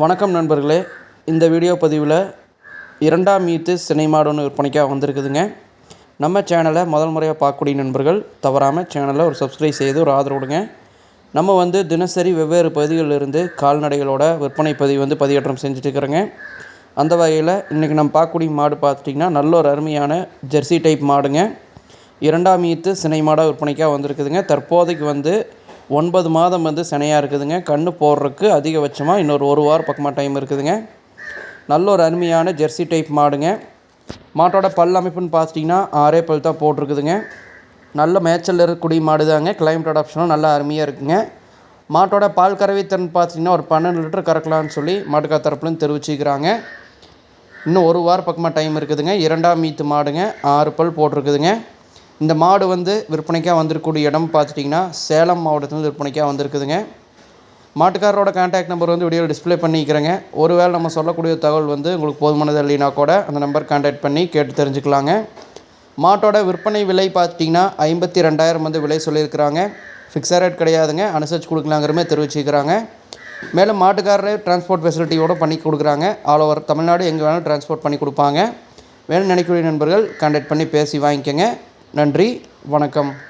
வணக்கம் நண்பர்களே. இந்த வீடியோ பதிவில் இரண்டாம் மீத்து சினை விற்பனைக்காக வந்திருக்குதுங்க. நம்ம சேனலை முதல் முறையாக பார்க்கக்கூடிய நண்பர்கள் தவறாமல் சேனலை ஒரு சப்ஸ்கிரைப் செய்து ஒரு ஆதரவு கொடுங்க நம்ம வந்து தினசரி வெவ்வேறு பகுதிகளில் இருந்து கால்நடைகளோட விற்பனை பதிவு வந்து பதிவேற்றம் செஞ்சுட்டு இருக்கிறோங்க அந்த வகையில் இன்றைக்கி நம்ம பார்க்கக்கூடிய மாடு பார்த்துட்டிங்கன்னா நல்ல ஒரு அருமையான ஜெர்சி டைப் மாடுங்க. இரண்டாம் ஈத்து சினை மாடாக விற்பனைக்காக வந்திருக்குதுங்க. தற்போதைக்கு வந்து ஒன்பது மாதம் வந்து சினையாக இருக்குதுங்க. கன்று போடுறதுக்கு அதிகபட்சமாக இன்னொரு ஒரு வாரம் பக்கமாக டைம் இருக்குதுங்க. நல்ல ஒரு அருமையான ஜெர்சி டைப் மாடுங்க. மாட்டோட பல் அமைப்புன்னு பார்த்துட்டிங்கன்னா ஆறே பல் தான் போட்டிருக்குதுங்க. நல்ல மேய்ச்சல் இருக்கக்கூடிய மாடு தாங்க கிளைமேட் அடாப்ஷனும் நல்லா அருமையாக இருக்குங்க. மாட்டோட பால் கறவைத்திறன் பார்த்தீங்கன்னா ஒரு பன்னெண்டு லிட்டர் கறக்கலாம்னு சொல்லி மாட்டுக்கா தரப்புலன்னு தெரிவிச்சுக்கிறாங்க. இன்னும் ஒரு வாரம் பக்கமாக டைம் இருக்குதுங்க. இரண்டாம் மீத்து மாடுங்க. ஆறு பல் போட்டிருக்குதுங்க. இந்த மாடு வந்து விற்பனைக்காக வந்திருக்கக்கூடிய இடம் பார்த்துட்டிங்கன்னா சேலம் மாவட்டத்தில் விற்பனைக்காக வந்திருக்குதுங்க. மாட்டுக்காரரோட கான்டாக்ட் நம்பர் வந்து வீடியோவில் டிஸ்ப்ளே பண்ணிக்கிறேங்க. ஒருவேளை நம்ம சொல்லக்கூடிய தகவல் வந்து உங்களுக்கு போதுமானது இல்லைனா கூட அந்த நம்பர் கான்டாக்ட் பண்ணி கேட்டு தெரிஞ்சுக்கலாங்க. மாட்டோட விற்பனை விலை பார்த்துட்டிங்கன்னா ஐம்பத்தி ரெண்டாயிரம் வந்து விலை சொல்லியிருக்கிறாங்க. ஃபிக்ஸட் ரேட் கிடையாதுங்க. அனுசரித்து கொடுக்கலாங்கிற மாதிரி தெரிவிச்சுக்கிறாங்க. மேலும் மாட்டுக்காரரே டிரான்ஸ்போர்ட் ஃபெசிலிட்டியோடு பண்ணி கொடுக்குறாங்க. ஆல் ஓவர் தமிழ்நாடு எங்கே வேணாலும் டிரான்ஸ்போர்ட் பண்ணி கொடுப்பாங்க. வேணும் நினைக்கக்கூடிய நண்பர்கள் கான்டாக்ட் பண்ணி பேசி வாங்கிக்கோங்க. நன்றி வணக்கம்.